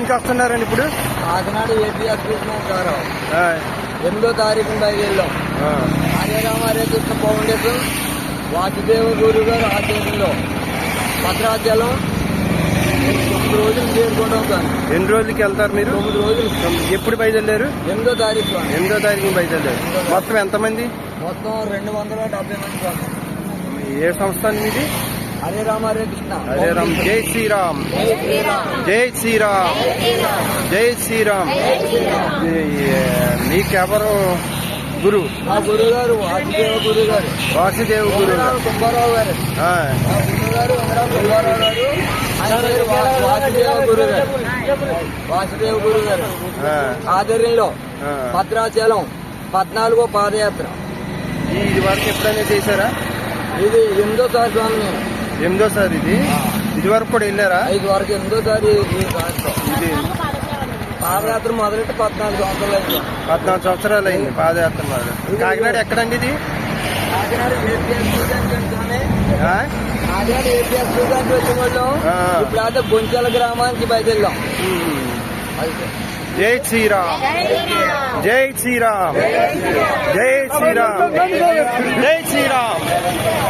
నుంచి వస్తున్నారండి ఇప్పుడు? ఆదినాడు ఏపీఎస్ సార్ ఆ, ఎనిమిదో బయలుదేరాం హరే కృష్ణ ఫౌండేషన్ వాసుదేవ గురు గారు ఆధ్వర్యంలో భద్రాచలం తొమ్మిది రోజులు చేరుకుంటాం సార్ ఎన్ని రోజులకి వెళ్తారు మీరు? తొమ్మిది రోజులు. ఎప్పుడు బయలుదేరారు? ఎనిమిదో తారీఖు. ఎనిమిదో తారీఖు బయలుదేరారు. మొత్తం ఎంతమంది? మొత్తం రెండు వందల డెబ్బై మంది ఏ సంస్థ అండి మీది? హరే రామ హరే కృష్ణ. హరే రామ్ జై శ్రీరామ్. జై శ్రీరామ్. జై శ్రీరామ్. జై శ్రీరామ్. ఈ- మీకెవరు? గురు. మా గురువు గారు వాసుదేవ గురువు గారు వాసుదేవ్ గురు. సుబ్బారావు గారు. మా గురువు గారు సుబ్బారావు గారు వాసుదేవ గురువు గారు వాసుదేవ గురువు గారు ఆధ్వర్యంలో. భద్రాచలం పద్నాలుగో పాదయాత్ర. ఈ- ఇది వరకు ఎప్పుడైనా చేశారా? ఇది ఎనిమిదో సారి స్వామి. నేను ఎనిమిదోసారి ఇది. ఇది వరకు కూడా వెళ్ళారా? ఐదు వరకు ఎనిమిదో సారి ఇది. పాదయాత్ర మొదలెట్టి పద్నాలుగు సంవత్సరాలు అయింది. పద్నాలుగు సంవత్సరాలు అయింది పాదయాత్ర మొదలు. కాకినాడ ఎక్కడండి ఇది? కాకినాడ ఏపీఎస్? కాకినాడ వచ్చిన వాళ్ళు. ఇప్పుడు అయితే బొంచాల గ్రామానికి. అయితే. జై శ్రీరామ్. జై శ్రీరామ్. జై శ్రీరామ్. జై శ్రీరామ్. జై